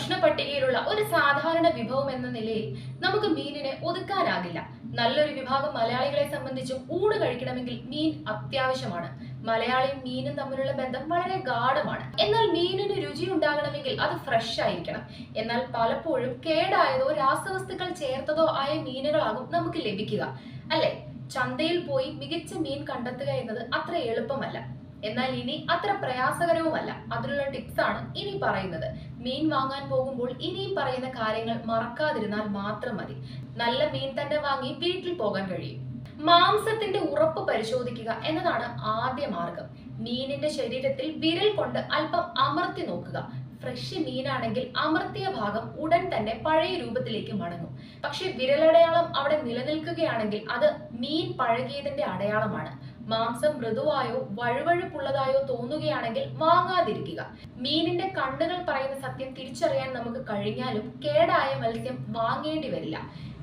ഭക്ഷണ പട്ടികയിലുള്ള ഒരു സാധാരണ വിഭവം എന്ന നിലയിൽ നമുക്ക് മീനിനെ ഒതുക്കാനാകില്ല. നല്ലൊരു വിഭാഗം മലയാളികളെ സംബന്ധിച്ചും ഊണ് കഴിക്കണമെങ്കിൽ മീൻ അത്യാവശ്യമാണ്. മലയാളിയും മീനും തമ്മിലുള്ള ബന്ധം വളരെ ഗാഠമാണ്. എന്നാൽ മീനിന് രുചി ഉണ്ടാകണമെങ്കിൽ അത് ഫ്രഷ് ആയിരിക്കണം. എന്നാൽ പലപ്പോഴും കേടായതോ രാസവസ്തുക്കൾ ചേർത്തതോ ആയ മീനുകളാകും നമുക്ക് ലഭിക്കുക. അല്ലെ? ചന്തയിൽ പോയി മികച്ച മീൻ കണ്ടെത്തുക എന്നത് അത്ര എളുപ്പമല്ല. എന്നാൽ ഇനി അത്ര പ്രയാസകരവുമല്ല. അതിനുള്ള ടിപ്സ് ആണ് ഇനി പറയുന്നത്. മീൻ വാങ്ങാൻ പോകുമ്പോൾ ഇനി പറയുന്ന കാര്യങ്ങൾ മറക്കാതിരുന്നാൽ മാത്രം മതി. നല്ല മീൻ തന്നെ വാങ്ങി വീട്ടിൽ പോകാൻ കഴിയും. മാംസത്തിന്റെ ഉറപ്പ് പരിശോധിക്കുക എന്നതാണ് ആദ്യ മാർഗം. മീനിന്റെ ശരീരത്തിൽ വിരൽ കൊണ്ട് അല്പം അമർത്തി നോക്കുക. ഫ്രഷ് മീനാണെങ്കിൽ അമർത്തിയ ഭാഗം ഉടൻ തന്നെ പഴയ രൂപത്തിലേക്ക് മടങ്ങും. പക്ഷെ വിരലടയാളം അവിടെ നിലനിൽക്കുകയാണെങ്കിൽ അത് മീൻ പഴകിയതിന്റെ അടയാളമാണ്. മാംസം മൃദുവായോ വഴുവഴുപ്പുള്ളതായോ തോന്നുകയാണെങ്കിൽ വാങ്ങാതിരിക്കുക. മീനിന്റെ കണ്ണുകൾ പറയുന്ന സത്യം തിരിച്ചറിയാൻ നമുക്ക് കഴിഞ്ഞാലും കേടായ മത്സ്യം വാങ്ങേണ്ടി വരില്ല.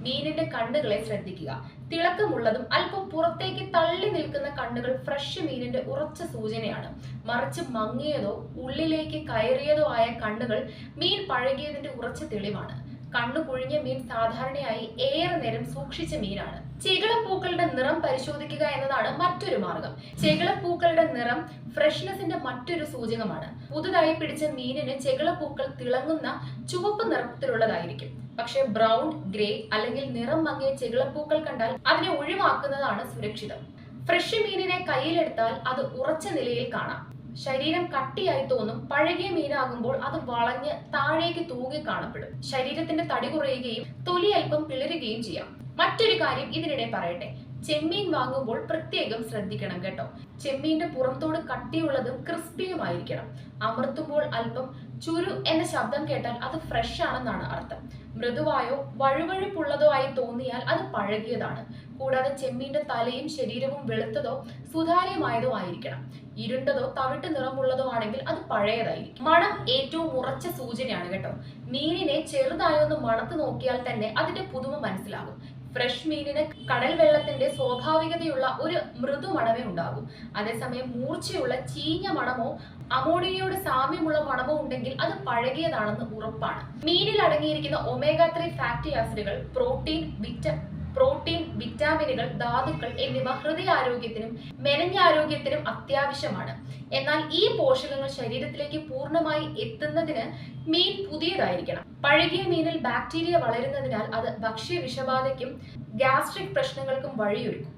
മീനിന്റെ കണ്ണുകളെ ശ്രദ്ധിക്കുക. തിളക്കമുള്ളതും അല്പം പുറത്തേക്ക് തള്ളി നിൽക്കുന്ന കണ്ണുകൾ ഫ്രഷ് മീനിന്റെ ഉറച്ച സൂചനയാണ്. മറിച്ച് മങ്ങിയതോ ഉള്ളിലേക്ക് കയറിയതോ ആയ കണ്ണുകൾ മീൻ പഴകിയതിന്റെ ഉറച്ച തെളിവാണ്. കണ്ണു കുഴിഞ്ഞ മീൻ സാധാരണയായി ഏറെ നേരം സൂക്ഷിച്ച മീനാണ്. ചെകിളപ്പൂക്കളുടെ നിറം പരിശോധിക്കുക എന്നതാണ് മറ്റൊരു മാർഗം. ചെകിളപ്പൂക്കളുടെ നിറം ഫ്രഷ്നെസിന്റെ മറ്റൊരു സൂചകമാണ്. പുതുതായി പിടിച്ച മീനിന് ചെകിളപ്പൂക്കൾ തിളങ്ങുന്ന ചുവപ്പ് നിറത്തിലുള്ളതായിരിക്കും. പക്ഷേ ബ്രൗൺ ഗ്രേ അല്ലെങ്കിൽ നിറം മങ്ങിയ ചെകിളപ്പൂക്കൾ കണ്ടാൽ അതിനെ ഒഴിവാക്കുന്നതാണ് സുരക്ഷിതം. ഫ്രഷ് മീനിനെ കയ്യിലെടുത്താൽ അത് ഉറച്ച നിലയിൽ കാണാം. ശരീരം കട്ടിയായി തോന്നും പഴകിയ മീനാകുമ്പോൾ അത് വളഞ്ഞ് താഴേക്ക് തൂങ്ങി കാണപ്പെടും. ശരീരത്തിന്റെ തടി കുറയുകയും തൊലി അല്പം പിളരുകയും ചെയ്യാം. മറ്റൊരു കാര്യം ഇതിനിടെ പറയട്ടെ. ചെമ്മീൻ വാങ്ങുമ്പോൾ പ്രത്യേകം ശ്രദ്ധിക്കണം കേട്ടോ. ചെമ്മീന്റെ പുറത്തോട് കട്ടിയുള്ളതും ക്രിസ്പിയുമായിരിക്കണം. അമർത്തുമ്പോൾ അല്പം ചുരു എന്ന ശബ്ദം കേട്ടാൽ അത് ഫ്രഷ് ആണെന്നാണ് അർത്ഥം. മൃദുവായോ വഴുവഴുപ്പുള്ളതോ ആയി തോന്നിയാൽ അത് പഴകിയതാണ്. കൂടാതെ ചെമ്മീന്റെ തലയും ശരീരവും വെളുത്തതോ സുതാര്യമായതോ ആയിരിക്കണം. ഇരുണ്ടതോ തവിട്ട് നിറമുള്ളതോ ആണെങ്കിൽ അത് പഴയതായിരിക്കും. മണം ഏറ്റവും ഉറച്ച സൂചനയാണ് കേട്ടോ. മീനിനെ ചെറുതായി ഒന്ന് മണത്ത് നോക്കിയാൽ തന്നെ അതിന്റെ പുതുമ മനസ്സിലാകും. ഫ്രഷ് മീനിന് കടൽ വെള്ളത്തിന്റെ സ്വാഭാവികതയുള്ള ഒരു മൃദു മണമേ ഉണ്ടാകൂ. അതേസമയം മൂർച്ചയുള്ള ചീഞ്ഞ മണമോ അമോണിയയോട് സാമ്യമുള്ള മണമോ ഉണ്ടെങ്കിൽ അത് പഴകിയതാണെന്ന് ഉറപ്പാണ്. മീനിൽ അടങ്ങിയിരിക്കുന്ന ഒമേഗ ത്രീ ഫാറ്റി ആസിഡുകൾ പ്രോട്ടീൻ വിറ്റ പ്രോട്ടീൻ വിറ്റാമിനുകൾ ധാതുക്കൾ എന്നിവ ഹൃദയാരോഗ്യത്തിനും മെനഞ്ഞാരോഗ്യത്തിനും അത്യാവശ്യമാണ്. എന്നാൽ ഈ പോഷകങ്ങൾ ശരീരത്തിലേക്ക് പൂർണമായി എത്തുന്നതിന് മീൻ പുതിയതായിരിക്കണം. പഴകിയ മീനിൽ ബാക്ടീരിയ വളരുന്നതിനാൽ അത് ഭക്ഷ്യ വിഷബാധയ്ക്കും ഗ്യാസ്ട്രിക് പ്രശ്നങ്ങൾക്കും വഴിയൊരുക്കും.